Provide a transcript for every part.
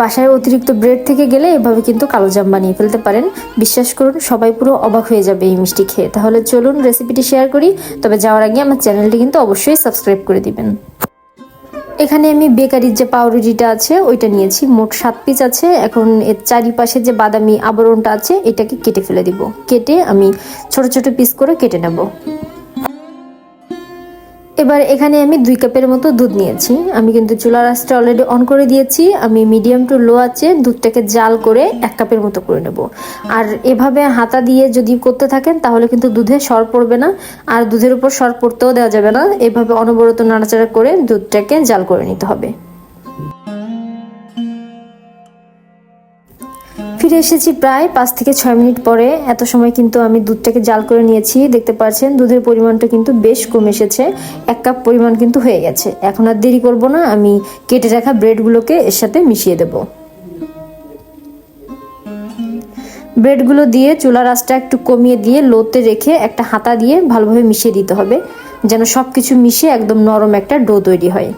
বাসায় অতিরিক্ত ব্রেড থেকে গেলে এভাবে কিন্তু কালো জাম বানিয়ে ফেলতে পারেন। বিশ্বাস করুন, সবাই পুরো অবাক হয়ে যাবে এই মিষ্টি খেয়ে। তাহলে চলুন রেসিপিটি শেয়ার করি। তবে যাওয়ার আগে আমার চ্যানেলটি কিন্তু অবশ্যই সাবস্ক্রাইব করে দিবেন। এখানে আমি বেকারির যে পাউরুটিটা আছে, ওইটা নিয়েছি। মোট সাত পিস আছে। এখন এর চারিপাশে যে বাদামি আবরণটা আছে, এটাকে কেটে ফেলে দিব। কেটে আমি ছোট ছোট পিস করে কেটে নেব। এবার এখানে আমি দুই কাপের মতো দুধ নিয়েছি। আমি কিন্তু চুলা আঁচটা অলরেডি অন করে দিয়েছি। আমি মিডিয়াম টু লো আছে দুধটাকে জাল করে এক কাপের মতো করে নেব। আর এভাবে হাতা দিয়ে যদি করতে থাকেন, তাহলে কিন্তু দুধে সর পড়বে না। আর দুধের উপর সর পড়তেও দেওয়া যাবে না। এভাবে অনবরত নাড়াচাড়া করে দুধটাকে জাল করে নিতে হবে। ফিরে এসেছি প্রায় পাঁচ থেকে ছয় মিনিট পরে। এত সময় কিন্তু আমি দুধটাকে জাল করে নিয়েছি। দেখতে পাচ্ছেন, দুধের পরিমাণটা কিন্তু বেশ কমে এসেছে। এক কাপ পরিমাণ কিন্তু হয়ে গেছে। এখন আর দেরি করব না, আমি কেটে রাখা ব্রেডগুলোকে এর সাথে মিশিয়ে দেব। ব্রেডগুলো দিয়ে চুলার আঁচটা একটু কমিয়ে দিয়ে লোতে রেখে একটা হাতা দিয়ে ভালোভাবে মিশিয়ে দিতে হবে, যেন সব কিছু মিশে একদম নরম একটা ডো তৈরি হয়।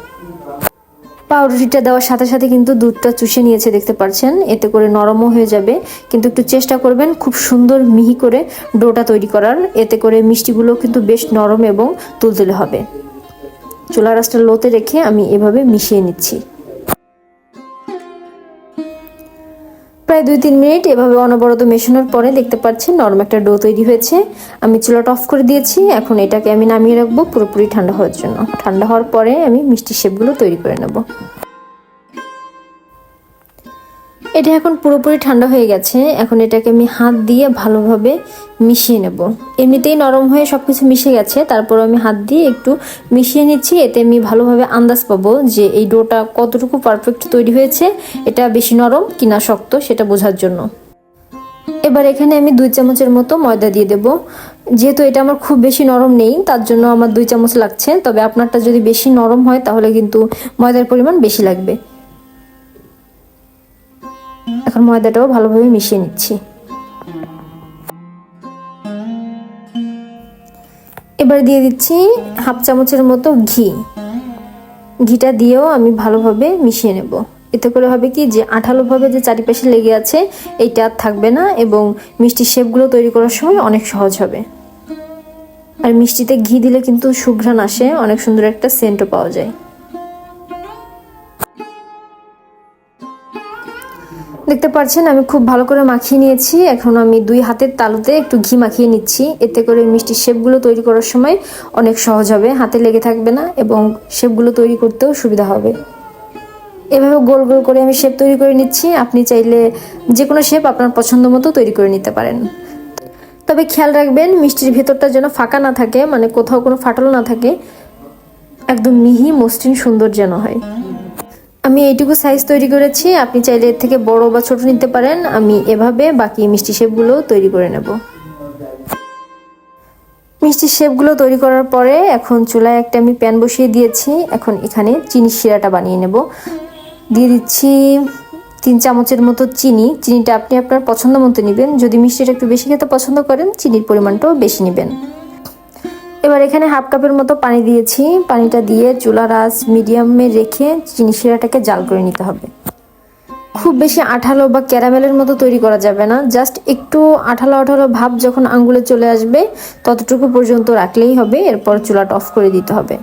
পাউরুটিটা দেওয়ার সাথে সাথে কিন্তু দুধটা চুষে নিয়েছে, দেখতে পাচ্ছেন? এতে করে নরমও হয়ে যাবে। কিন্তু একটু চেষ্টা করবেন খুব সুন্দর মিহি করে ডোটা তৈরি করার। এতে করে মিষ্টিগুলো কিন্তু বেশ নরম এবং তুলতুলে হবে। চুলা রাসটা লোতে রেখে আমি এভাবে মিশিয়ে নিচ্ছি। প্রায় দুই তিন মিনিট এভাবে অনবরত মেশানোর পরে দেখতে পাচ্ছেন নরম একটা ডো তৈরি হয়েছে। আমি চুলাটা অফ করে দিয়েছি। এখন এটাকে আমি নামিয়ে রাখব। পুরোপুরি ঠান্ডা হওয়ার জন্য। ঠান্ডা হওয়ার পরে আমি মিষ্টি শেপগুলো তৈরি করে নেব। এটা এখন পুরোপুরি ঠান্ডা হয়ে গেছে। এখন এটাকে আমি হাত দিয়ে ভালোভাবে মিশিয়ে নেব। এমনিতেই নরম হয়ে সব কিছু মিশে গেছে তারপর আমি হাত দিয়ে একটু মিশিয়ে নিচ্ছি। এতে আমি ভালোভাবে আন্দাজ পাবো যে এই ডোটা কতটুকু পারফেক্ট তৈরি হয়েছে, এটা বেশি নরম কিনা শক্ত সেটা বোঝার জন্য। এবার এখানে আমি দুই চামচের মতো ময়দা দিয়ে দেব। যেহেতু এটা আমার খুব বেশি নরম নেই, তার জন্য আমার দুই চামচ লাগছে। তবে আপনারটা যদি বেশি নরম হয়, তাহলে কিন্তু ময়দার পরিমাণ বেশি লাগবে। এখন ময়দাটাও ভালোভাবে মিশিয়ে নিচ্ছি। এবার দিয়ে দিচ্ছি হাফ চামচের মতো ঘি। ঘিটা দিয়েও আমি ভালোভাবে মিশিয়ে নেব। এতে করে হবে কি যে আঠালোভাবে যে চারিপাশে লেগে আছে, এইটা আর থাকবে না এবং মিষ্টির শেপগুলো তৈরি করার সময় অনেক সহজ হবে। আর মিষ্টিতে ঘি দিলে কিন্তু সুঘ্রাণ আসে, অনেক সুন্দর একটা সেন্টও পাওয়া যায়। দেখতে পাচ্ছেন, আমি খুব ভালো করে মাখিয়ে নিয়েছি। এখন আমি দুই হাতের তালুতে একটু ঘি মাখিয়ে নিচ্ছি। এতে করে মিষ্টির শেপগুলো তৈরি করার সময় অনেক সহজ হবে। হাতে লেগে থাকবে না এবং শেপগুলো তৈরি করতেও সুবিধা হবে। এভাবে গোল গোল করে আমি শেপ তৈরি করে নিচ্ছি। আপনি চাইলে যে কোনো শেপ আপনার পছন্দ মতো তৈরি করে নিতে পারেন। তবে খেয়াল রাখবেন, মিষ্টির ভেতরটা যেন ফাঁকা না থাকে মানে কোথাও কোনো ফাটল না থাকে, একদম মিহি মসৃণ সুন্দর যেন হয়। আমি এইটুকু সাইজ তৈরি করেছি, আপনি চাইলে এর থেকে বড় বা ছোট নিতে পারেন, আমি এভাবে বাকি মিষ্টি শেপগুলো তৈরি করে নেব। মিষ্টি শেপগুলো তৈরি করার পরে এখন চুলায় একটা আমি প্যান বসিয়ে দিয়েছি, এখন এখানে চিনি শিরাটা বানিয়ে নেব। দিয়ে দিচ্ছি তিন চামচের মতো চিনি, চিনিটা আপনি আপনার পছন্দ মতো নেবেন। যদি মিষ্টিটা একটু বেশি খেতে পছন্দ করেন, চিনির পরিমাণটাও বেশি নেবেন। এবার এখানে হাফ কাপের মতো পানি দিয়েছি। পানিটা দিয়ে চুলার আঁচ মিডিয়ামে রেখে চিনি শিরাটাকে জাল করে নিতে হবে। খুব বেশি আঠালো বা ক্যারামেলের মতো তৈরি করা যাবে না। জাস্ট একটু আঠালো আঠালো ভাব যখন আঙ্গুলে চলে আসবে, ততটুকু পর্যন্ত রাখলেই হবে। এরপর চুলাটা অফ করে দিতে হবে।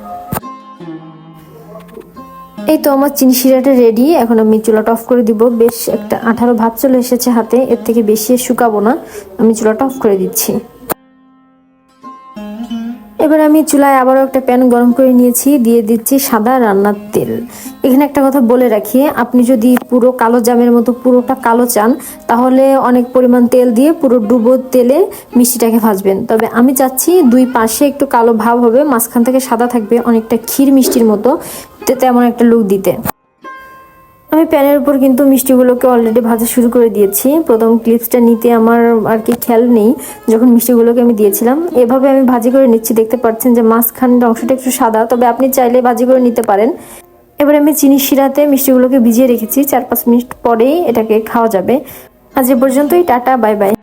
এই তো আমার চিনি শিরাটা রেডি এখন আমি চুলাটা অফ করে দিব। বেশ একটা আঠালো ভাব চলে এসেছে হাতে। এর থেকে বেশি শুকাবো না। আমি চুলাটা অফ করে দিচ্ছি। এবার আমি চুলায় আবারও একটা প্যান গরম করে নিয়েছি, দিয়ে দিচ্ছি সাদা রান্নার তেল। এখানে একটা কথা বলে রাখি, আপনি যদি পুরো কালো জামের মতো পুরোটা কালো চান, তাহলে অনেক পরিমাণ তেল দিয়ে পুরো ডুবো তেলে মিষ্টিটাকে ভাজবেন। তবে আমি চাচ্ছি দুই পাশে একটু কালো ভাব হবে, মাঝখান থেকে সাদা থাকবে, অনেকটা ক্ষীর মিষ্টির মতো তেমন একটা লুক দিতে। আমি প্যানের উপর কিন্তু মিষ্টিগুলোকে অলরেডি ভাজা শুরু করে দিয়েছি। প্রথম ক্লিপসটা নিতে আমার আর কি খেয়াল নেই, যখন মিষ্টিগুলোকে আমি দিয়েছিলাম। এভাবে আমি ভাজি করে নিচ্ছি, দেখতে পাচ্ছেন যে মাঝখানের অংশটা একটু সাদা, তবে আপনি চাইলে ভাজি করে নিতে পারেন। এবার আমি চিনি শিরাতে মিষ্টিগুলোকে ভিজিয়ে রেখেছি, চার পাঁচ মিনিট পরেই এটাকে খাওয়া যাবে। আজ এ পর্যন্তই, টাটা, বাই বাই।